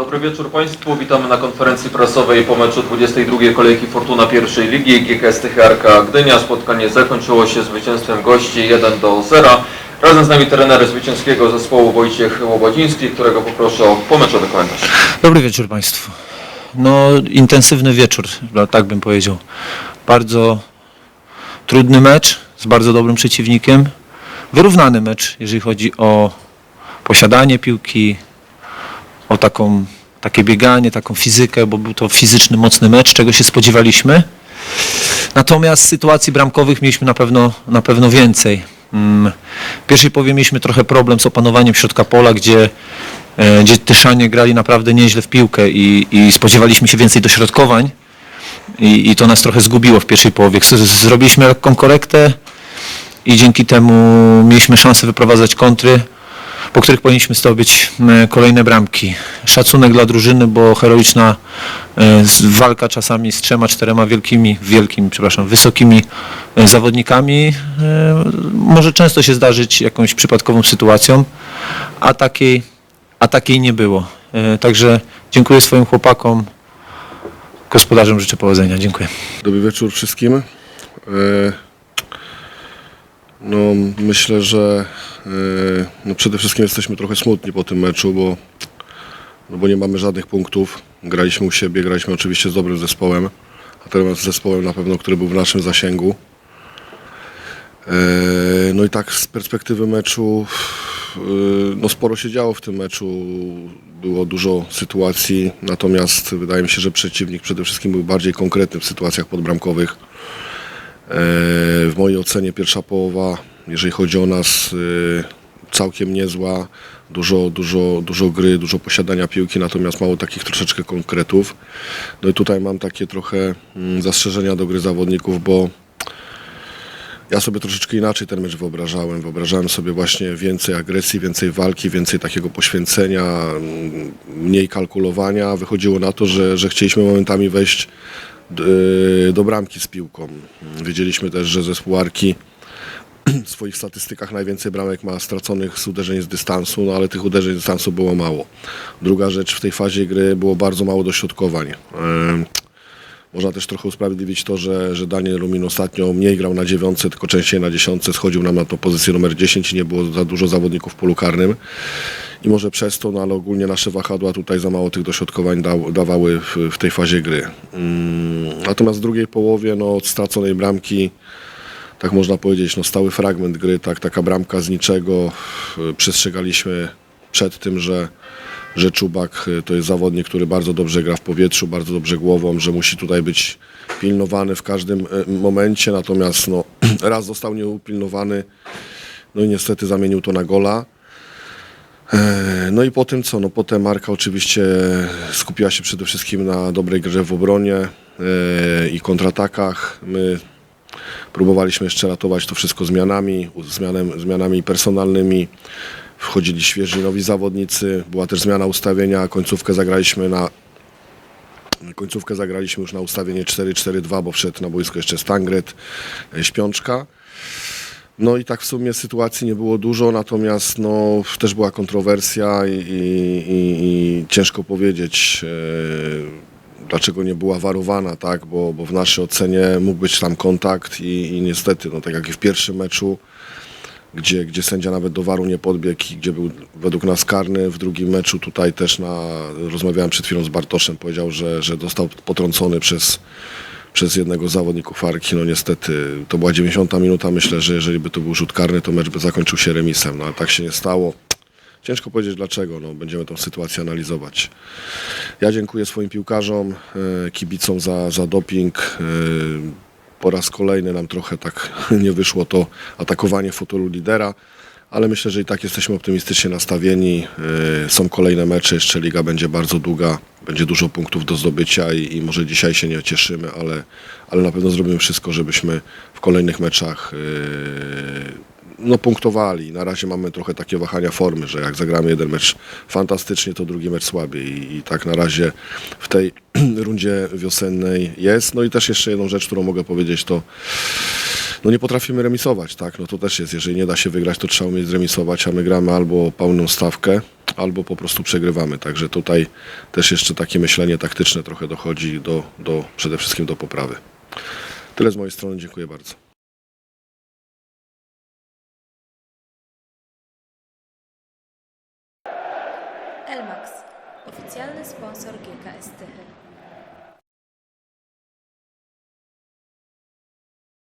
Dobry wieczór Państwu, witamy na konferencji prasowej po meczu 22 kolejki Fortuna pierwszej ligi GKS Tycharka Gdynia. Spotkanie zakończyło się zwycięstwem gości 1 do 0. Razem z nami trener zwycięskiego zespołu Wojciech Łobodziński, którego poproszę o pomeczowy komentarz. Dobry wieczór Państwu. No, intensywny wieczór, no, tak bym powiedział. Bardzo trudny mecz z bardzo dobrym przeciwnikiem. Wyrównany mecz, jeżeli chodzi o posiadanie piłki, o taką, takie bieganie, taką fizykę, bo był to fizyczny, mocny mecz, czego się spodziewaliśmy. Natomiast sytuacji bramkowych mieliśmy na pewno, na pewno więcej. Mm, W pierwszej połowie mieliśmy trochę problem z opanowaniem środka pola, gdzie, e, gdzie Tyszanie grali naprawdę nieźle w piłkę i, i spodziewaliśmy się więcej dośrodkowań i, i to nas trochę zgubiło w pierwszej połowie. Zrobiliśmy lekką korektę i dzięki temu mieliśmy szansę wyprowadzać kontry, po których powinniśmy zdobyć e, kolejne bramki. Szacunek dla drużyny, bo heroiczna e, walka czasami z trzema, czterema wielkimi, wielkimi, przepraszam, wysokimi e, zawodnikami może często się zdarzyć jakąś przypadkową sytuacją, a takiej, a takiej nie było. Także dziękuję swoim chłopakom, gospodarzom życzę powodzenia. Dziękuję. Dobry wieczór wszystkim. No, myślę, że e, no przede wszystkim jesteśmy trochę smutni po tym meczu, bo, no bo nie mamy żadnych punktów. Graliśmy u siebie, graliśmy oczywiście z dobrym zespołem, a teraz z zespołem na pewno, który był w naszym zasięgu. E, No i tak z perspektywy meczu, e, no sporo się działo w tym meczu, było dużo sytuacji, natomiast wydaje mi się, że przeciwnik przede wszystkim był bardziej konkretny w sytuacjach podbramkowych. E, W mojej ocenie pierwsza połowa, jeżeli chodzi o nas, e, całkiem niezła. Dużo, dużo, dużo gry, dużo posiadania piłki, natomiast mało takich troszeczkę konkretów. No i tutaj mam takie trochę mm, zastrzeżenia do gry zawodników, bo ja sobie troszeczkę inaczej ten mecz wyobrażałem. Wyobrażałem sobie właśnie więcej agresji, więcej walki, więcej takiego poświęcenia, mm, mniej kalkulowania. Wychodziło na to, że, że chcieliśmy momentami wejść do bramki z piłką. Wiedzieliśmy też, że zespół Arki w swoich statystykach najwięcej bramek ma straconych z uderzeń z dystansu, no ale tych uderzeń z dystansu było mało. Druga rzecz, w tej fazie gry było bardzo mało dośrodkowań. Ym, Można też trochę usprawiedliwić to, że, że Daniel Rumin ostatnio mniej grał na dziewiątce, tylko częściej na dziesiątce, schodził nam na tą pozycję numer 10 i nie było za dużo zawodników w polu karnym. I może przez to, no ale ogólnie nasze wahadła tutaj za mało tych dośrodkowań dawały w, w tej fazie gry. Mm, natomiast w drugiej połowie, no od straconej bramki, tak można powiedzieć, no stały fragment gry, tak, taka bramka z niczego. Y, Przestrzegaliśmy przed tym, że, że Czubak y, to jest zawodnik, który bardzo dobrze gra w powietrzu, bardzo dobrze głową, że musi tutaj być pilnowany w każdym y, momencie, natomiast no, raz został nieupilnowany, no i niestety zamienił to na gola. E, No i po tym co? No potem Marka oczywiście skupiła się przede wszystkim na dobrej grze w obronie e, i kontratakach. My próbowaliśmy jeszcze ratować to wszystko zmianami, zmianem, zmianami personalnymi. Wchodzili świeży nowi zawodnicy, była też zmiana ustawienia, końcówkę zagraliśmy na końcówkę zagraliśmy już na ustawienie 4-4-2, bo wszedł na boisko jeszcze Stangret, e, Śpiączka. No i tak w sumie sytuacji nie było dużo, natomiast no, też była kontrowersja i, i, i, ciężko powiedzieć, e, dlaczego nie była warowana, tak? bo, bo w naszej ocenie mógł być tam kontakt i, i niestety, no, tak jak i w pierwszym meczu, gdzie, gdzie sędzia nawet do waru nie podbiegł i gdzie był według nas karny, w drugim meczu tutaj też na, rozmawiałem przed chwilą z Bartoszem, powiedział, że, że został potrącony przez, przez jednego z zawodników Arki. No niestety to była 90 minuta. Myślę, że jeżeli by to był rzut karny, to mecz by zakończył się remisem. No ale tak się nie stało. Ciężko powiedzieć dlaczego. No, będziemy tą sytuację analizować. Ja dziękuję swoim piłkarzom, e, kibicom za, za doping. E, Po raz kolejny nam trochę tak nie wyszło to atakowanie fotelu lidera. Ale myślę, że i tak jesteśmy optymistycznie nastawieni. E, Są kolejne mecze, jeszcze liga będzie bardzo długa, będzie dużo punktów do zdobycia i, i może dzisiaj się nie cieszymy, ale, ale na pewno zrobimy wszystko, żebyśmy w kolejnych meczach e, no, punktowali. Na razie mamy trochę takie wahania formy, że jak zagramy jeden mecz fantastycznie, to drugi mecz słabiej. I, i tak na razie w tej rundzie wiosennej jest. No i też jeszcze jedną rzecz, którą mogę powiedzieć, to no nie potrafimy remisować, tak? No to też jest, jeżeli nie da się wygrać, to trzeba umieć zremisować, a my gramy albo pełną stawkę, albo po prostu przegrywamy. Także tutaj też jeszcze takie myślenie taktyczne trochę dochodzi do, do przede wszystkim do poprawy. Tyle z mojej strony, dziękuję bardzo. Elmax, oficjalny sponsor GKS Tychy.